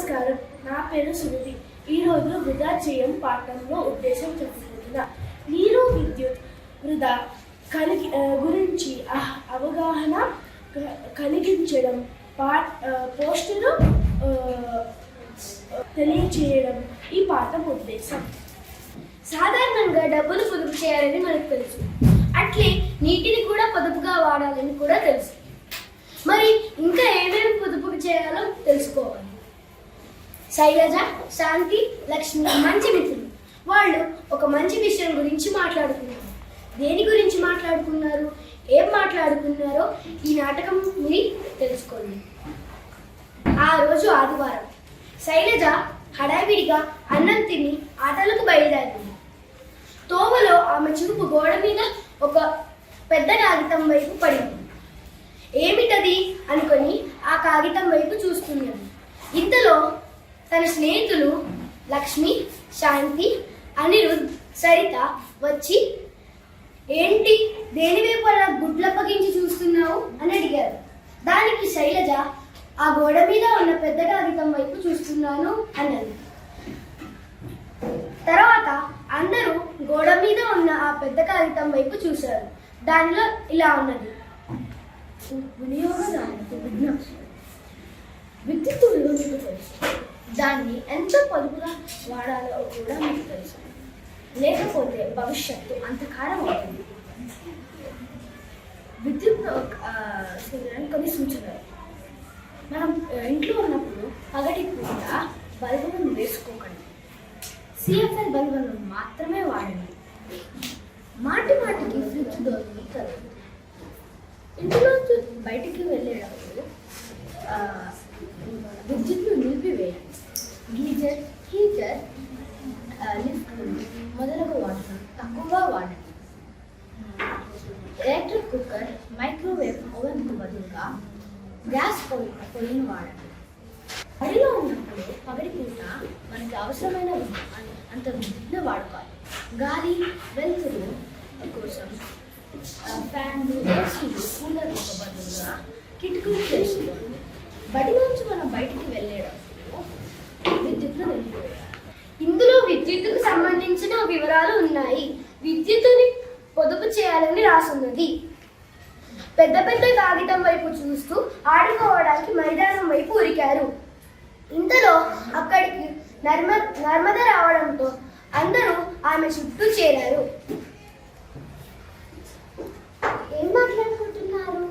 నమస్కారం. నా పేరు సుమతి ఈరోజు వృధా చేయం పాఠంలో ఉద్దేశం చెప్పుకుంటున్నా నీరు విద్యుత్ వృధా కలిగి గురించి అహ- అవగాహన కలిగించడం పా పోస్టులు తెలియచేయడం ఈ పాఠం ఉద్దేశం. సాధారణంగా డబ్బులు పొదుపు చేయాలని మనకు తెలుసు. అట్లే నీటిని కూడా పొదుపుగా వాడాలని కూడా తెలుసు. మరి ఇంకా ఏమేమి పొదుపు చేయాలో తెలుసుకోవాలి. శైలజ శాంతి లక్ష్మి మంచి మిత్రులు. వాళ్ళు ఒక మంచి విషయం గురించి మాట్లాడుకున్నారు. దేని గురించి మాట్లాడుకున్నారు? ఏం మాట్లాడుకున్నారో ఈ నాటకం మీరు తెలుసుకోండి. ఆ రోజు ఆదివారం శైలజ హడావిడిగా అన్నం తిని ఆటలకు బయలుదేరింది. తోవలో ఆమె చూపు గోడ మీద ఒక పెద్ద కాగితం వైపు పడింది. ఏమిటది? అనుకొని ఆ కాగితం వైపు చూస్తున్నది. ఇంతలో తన స్నేహితులు లక్ష్మి శాంతి అనిరుద్ సరిత వచ్చి ఏంటి దేని వైపు అలా గుడ్లప్పగించి చూస్తున్నావు? అని అడిగారు. దానికి శైలజ ఆ గోడ మీద ఉన్న పెద్ద కాగితం వైపు చూస్తున్నాను అన్నది. తర్వాత అందరూ గోడ మీద ఉన్న ఆ పెద్ద కాగితం వైపు చూశారు. దానిలో ఇలా ఉన్నది. వినియోగదారులకు విజ్ఞప్తి. విద్యుత్ దాన్ని ఎంత పొదుపుగా వాడాలో కూడా మీకు తెలుసు. లేకపోతే భవిష్యత్తు అంధకారం అవుతుంది. విద్యుత్ కొన్ని సూచనలు. మనం ఇంట్లో ఉన్నప్పుడు పగటి పూట బల్బులను వేసుకోకండి. సిఎఫ్ఎల్ బల్బులను మాత్రమే వాడండి. మాటి మాటికి ఫ్రిడ్జ్ దొరుకుతుంది తెరవండి బయటికి వెళ్ళేటప్పుడు ఎలక్ట్రిక్ కుక్కర్ మైక్రోవేవ్ ఓవెన్కు బదులుగా గ్యాస్ పొయ్యి పొయ్యిని వాడండి. బడిలో ఉన్నప్పుడు పగటిపూట మనకి అవసరమైన అంత విద్యుత్ను వాడుకోవాలి. గాలి వెలుతురు కోసం ఫ్యాన్లు ఏసీలు కూలర్లకు బదులుగా కిటికీలు చేసుకోండి బడిలోంచి మనం బయటికి వెళ్ళేటప్పుడు విద్యుత్ను నిలిపివేయాలి. ఇందులో విద్యుత్తుకు సంబంధించిన వివరాలు ఉన్నాయి. విద్యుత్తుని చేయాలని రాసున్నది. పెద్ద పెద్ద కాగితం వైపు చూస్తూ ఆడుకోవడానికి మైదానం వైపు ఉరికారు. ఇంతలో అక్కడికి నర్మ నర్మద రావడంతో అందరూ ఆమె చుట్టూ చేరారు. ఏం మాట్లాడుకుంటున్నారు?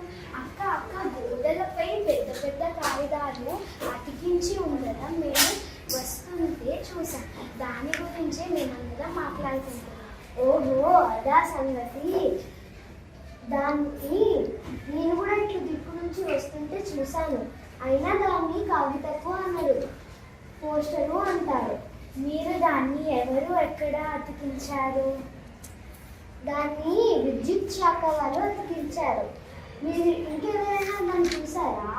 అక్క అక్క గోడలపై పెద్ద పెద్ద కాగితాలు అతికించి ఉండడం మేము వస్తుంటే చూసాం దాని గురించే మేమందరం మాట్లాడుకుంటున్నాం. ఓహో అదా సంగతి. దాన్ని నేను కూడా ఇట్లా దిక్కు నుంచి వస్తుంటే చూశాను. అయినా దాన్ని కాగితపు అన్నారు పోస్టరు అంటారు మీరు దాన్ని ఎవరు ఎక్కడ అతికించారు? దాన్ని విద్యుత్ శాఖ వాళ్ళు అతికించారు. మీరు ఇంకెవరైనా దాన్ని చూసారా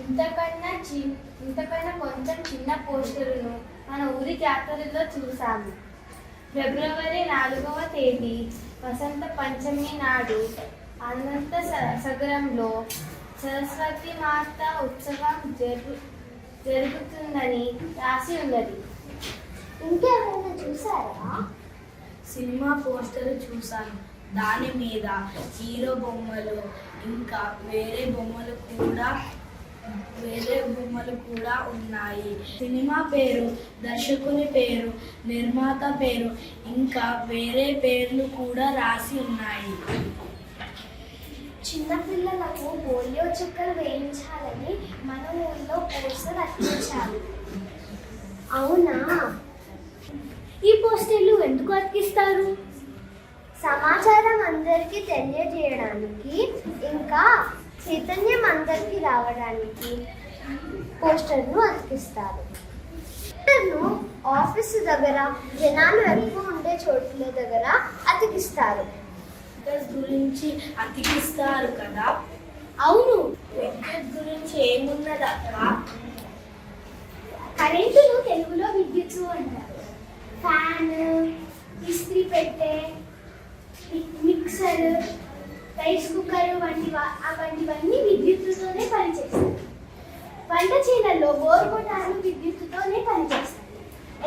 ఇంతకన్నా చి ఇంతకన్నా కొంచెం చిన్న పోస్టరును మన ఊరి జాతరలో చూసాము ఫిబ్రవరి నాలుగవ తేదీ వసంత పంచమి నాడు అనంత స- సగరంలో సరస్వతి మాత ఉత్సవం జరుగు జరుగుతుందని రాసి ఉన్నది. ఇంకెవరైనా చూసారా? సినిమా పోస్టర్ చూశాను. దాని మీద హీరో బొమ్మలు ఇంకా వేరే బొమ్మలు కూడా వేరే బొమ్మలు కూడా ఉన్నాయి. సినిమా పేరు దర్శకుని పేరు నిర్మాత పేరు ఇంకా వేరే పేర్లు కూడా రాసి ఉన్నాయి. చిన్నపిల్లలకు పోలియో చుక్కలు వేయించాలని మన ఊళ్ళో పోస్టర్ అతికించారు. అవునా? ఈ పోస్టర్లు ఎందుకు అతికిస్తారు? సమాచారం అందరికీ తెలియజేయడానికి ఇంకా చైతన్యం అందరికీ రావడానికి పోస్టర్ను అతికిస్తారు పోస్టర్ను ఆఫీసు దగ్గర జనాలు ఎక్కువ ఉండే చోట్ల దగ్గర అతికిస్తారు. విద్యుత్ గురించి అతికిస్తారు కదా? అవును. విద్యుత్ గురించి ఏమున్నదక్క కరెంటును తెలుగులో విద్యుత్తు అంటారు. ఫ్యాన్ ఇస్త్రీ పెట్టే మిక్- మిక్సర్ రైస్ కుక్కర్ వంటి వంటివన్నీ విద్యుత్తుతోనే పనిచేస్తాయి. పంట చేలల్లో బోర్ మోటార్లు విద్యుత్తుతోనే పనిచేస్తాయి.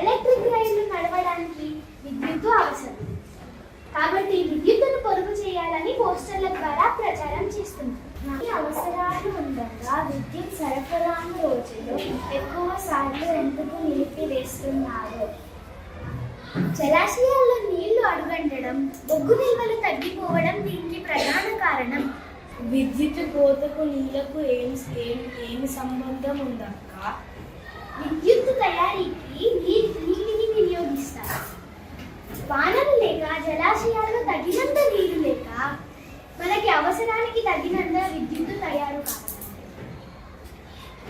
ఎలక్ట్రిక్ రైళ్ళు నడవడానికి విద్యుత్తు అవసరం. కాబట్టి విద్యుత్తును పొదుపు చేయాలని పోస్టర్ల ద్వారా ప్రచారం చేస్తున్నారు ఈ అవసరాలు ఉండగా విద్యుత్ సరఫరాను రోజులు ఎక్కువ సార్లు ఎందుకు నిలిపివేస్తున్నారు? జలాశయాల్లో నీళ్ళు అడుగంటడం బొగ్గు నిల్వలు తగ్గిపో విద్యుత్ కోతకు నీళ్ళకు ఏం ఏం ఏమి సంబంధం ఉందక్క? విద్యుత్ తయారీకి నీటిని వినియోగిస్తారు. వానలు లేక జలాశయాల్లో తగినంత నీరు లేక మనకి అవసరానికి తగినంత విద్యుత్ తయారు కావాలి.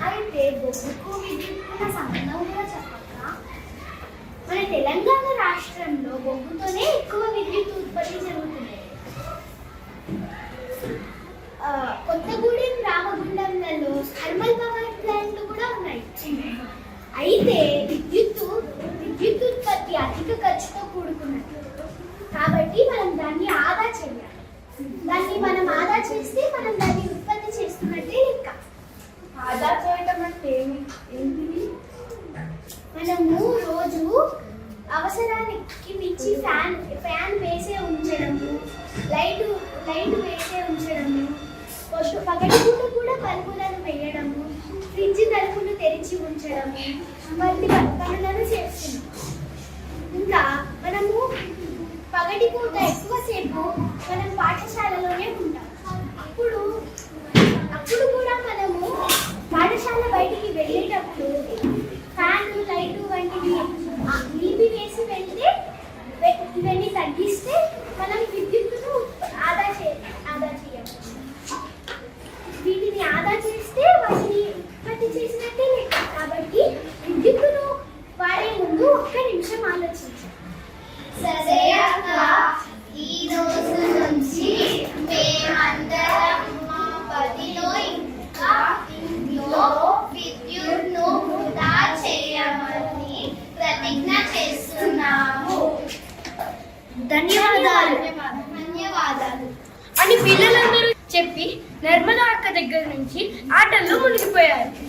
అయితే బొగ్గుకు విద్యుత్తున్న సంబంధం కూడా చెప్పక మన తెలంగాణ రాష్ట్రంలో బొగ్గుతోనే ఎక్కువ విద్యుత్ ఉత్పత్తి జరుగుతుంది ఆ, కొత్తగూడెం రామగుండంలలో థర్మల్ పవర్ ప్లాంట్లు కూడా ఉన్నాయి అయితే విద్యుత్తు విద్యుత్ ఉత్పత్తి అధిక ఖర్చుతో కూడుకున్నది కాబట్టి మనం దాన్ని ఆదా చేయాలి. దాన్ని మనం ఆదా చేస్తే మనం దాన్ని ఉత్పత్తి చేస్తున్నట్టే లెక్క. ఆదా చేయటం అంటే ఏంటిది? మనము రోజు అవసరానికి మించి ఫ్యాన్ ఫ్యాన్ వేసే ఉంచడము లైట్ లైట్ వేసే ఉంచడము పొద్దు పగటిపూట కూడా బల్బులను వేయడము ఫ్రిడ్జ్ తలుపులు తెరిచి ఉంచడము వంటి పనులను చేస్తున్నాం. people that ధన్యవాదాలు. ధన్యవాదాలు. అని పిల్లలందరూ చెప్పి నర్మదా అక్క దగ్గర నుంచి ఆటల్లో మునిగిపోయారు.